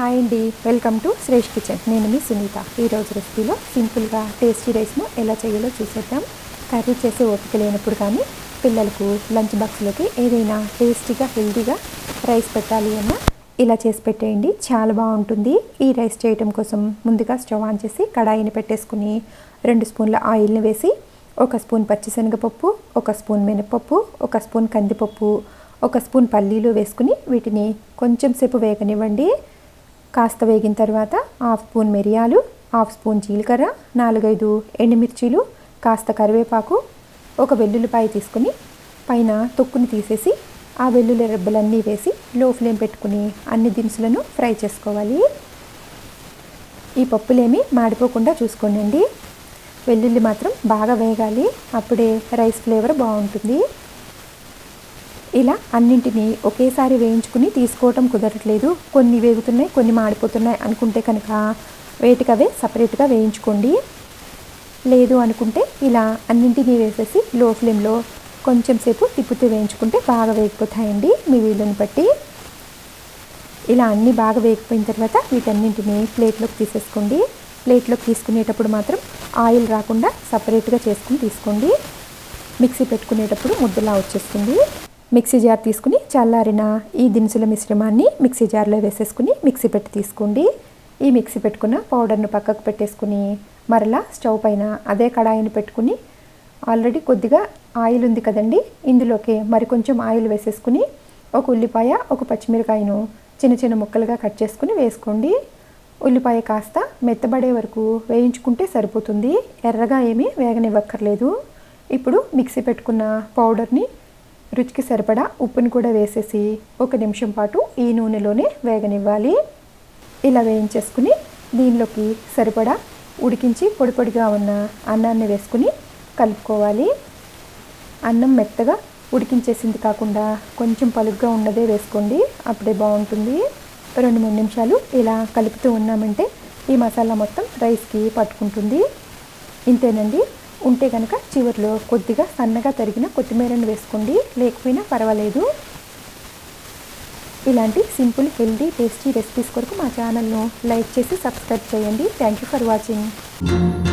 Hi అండి welcome to Shresh kitchen నేను మీ సునీత. ఈరోజు రెసిపీలో సింపుల్గా టేస్టీ రైస్ను ఎలా చేయాలో చూసేద్దాం. కర్రీ చేసే ఓపిక లేనప్పుడు కానీ పిల్లలకు లంచ్ బాక్స్లోకి ఏదైనా టేస్టీగా హెల్తీగా రైస్ పెట్టాలి అన్న ఇలా చేసి పెట్టేయండి. చాలా బాగుంటుంది. ఈ రైస్ చేయటం కోసం ముందుగా స్టవ్ ఆన్ చేసి కడాయిని పెట్టేసుకుని రెండు స్పూన్ల ఆయిల్ని వేసి ఒక స్పూన్ పచ్చిశనగపప్పు ఒక స్పూన్ మినపప్పు ఒక స్పూన్ కందిపప్పు ఒక స్పూన్ పల్లీలు వేసుకుని వీటిని కొంచెం సేపు వేగనివ్వండి. కాస్త వేగిన తర్వాత హాఫ్ స్పూన్ మిరియాలు హాఫ్ స్పూన్ జీలకర్ర నాలుగైదు ఎండుమిర్చీలు కాస్త కరివేపాకు ఒక వెల్లుల్లిపాయ తీసుకుని పైన తొక్కుని తీసేసి ఆ వెల్లుల్లి రెబ్బలన్నీ వేసి లో ఫ్లేమ్ పెట్టుకుని అన్ని దినుసులను ఫ్రై చేసుకోవాలి. ఈ పప్పులేమి మాడిపోకుండా చూసుకోండి వెల్లుల్లి మాత్రం బాగా వేగాలి. అప్పుడే రైస్ ఫ్లేవర్ బాగుంటుంది. ఇలా అన్నింటినీ ఒకేసారి వేయించుకుని తీసుకోవటం కుదరట్లేదు. కొన్ని వేగుతున్నాయి కొన్ని మాడిపోతున్నాయి అనుకుంటే కనుక వేటికవే సపరేట్గా వేయించుకోండి. లేదు అనుకుంటే ఇలా అన్నింటినీ వేసేసి లో ఫ్లేమ్లో కొంచెం సేపు తిప్పుతూ వేయించుకుంటే బాగా వేగిపోతాయండి మీ వీలుని బట్టి. ఇలా అన్నీ బాగా వేగిపోయిన తర్వాత వీటన్నింటినీ ప్లేట్లోకి తీసేసుకోండి. ప్లేట్లోకి తీసుకునేటప్పుడు మాత్రం ఆయిల్ రాకుండా సపరేట్గా చేసుకుని తీసుకోండి. మిక్సీ పెట్టుకునేటప్పుడు ముద్దలా వచ్చేస్తుంది. మిక్సీ జార్ తీసుకుని చల్లారిన ఈ దినుసుల మిశ్రమాన్ని మిక్సీ జార్లో వేసేసుకుని మిక్సీ పెట్టి తీసుకోండి. ఈ మిక్సీ పెట్టుకున్న పౌడర్ను పక్కకు పెట్టేసుకుని మరలా స్టవ్ పైన అదే కడాయిని పెట్టుకుని ఆల్రెడీ కొద్దిగా ఆయిల్ ఉంది కదండి ఇందులోకి మరి కొంచెం ఆయిల్ వేసేసుకుని ఒక ఉల్లిపాయ ఒక పచ్చిమిరకాయను చిన్న చిన్న ముక్కలుగా కట్ చేసుకుని వేసుకోండి. ఉల్లిపాయ కాస్త మెత్తబడే వరకు వేయించుకుంటే సరిపోతుంది. ఎర్రగా ఏమీ వేగనివ్వక్కర్లేదు. ఇప్పుడు మిక్సీ పెట్టుకున్న పౌడర్ని రుచికి సరిపడా ఉప్పుని కూడా వేసేసి ఒక నిమిషం పాటు ఈ నూనెలోనే వేగనివ్వాలి. ఇలా వేయించేసుకుని దీనిలోకి సరిపడా ఉడికించి పొడి పొడిగా ఉన్న అన్నాన్ని వేసుకుని కలుపుకోవాలి. అన్నం మెత్తగా ఉడికించేసింది కాకుండా కొంచెం పలుగ్గా ఉన్నదే వేసుకోండి అప్పుడే బాగుంటుంది. రెండు మూడు నిమిషాలు ఇలా కలుపుతూ ఉన్నామంటే ఈ మసాలా మొత్తం రైస్కి పట్టుకుంటుంది. ఇంతేనండి. ఉంటే కనుక చివరిలో కొద్దిగా సన్నగా తరిగిన కొత్తిమీరను వేసుకోండి. లేకపోయినా పర్వాలేదు. ఇలాంటి సింపుల్ హెల్దీ టేస్టీ రెసిపీస్ కొరకు మా ఛానల్ను లైక్ చేసి సబ్స్క్రైబ్ చేయండి. Thank you for watching.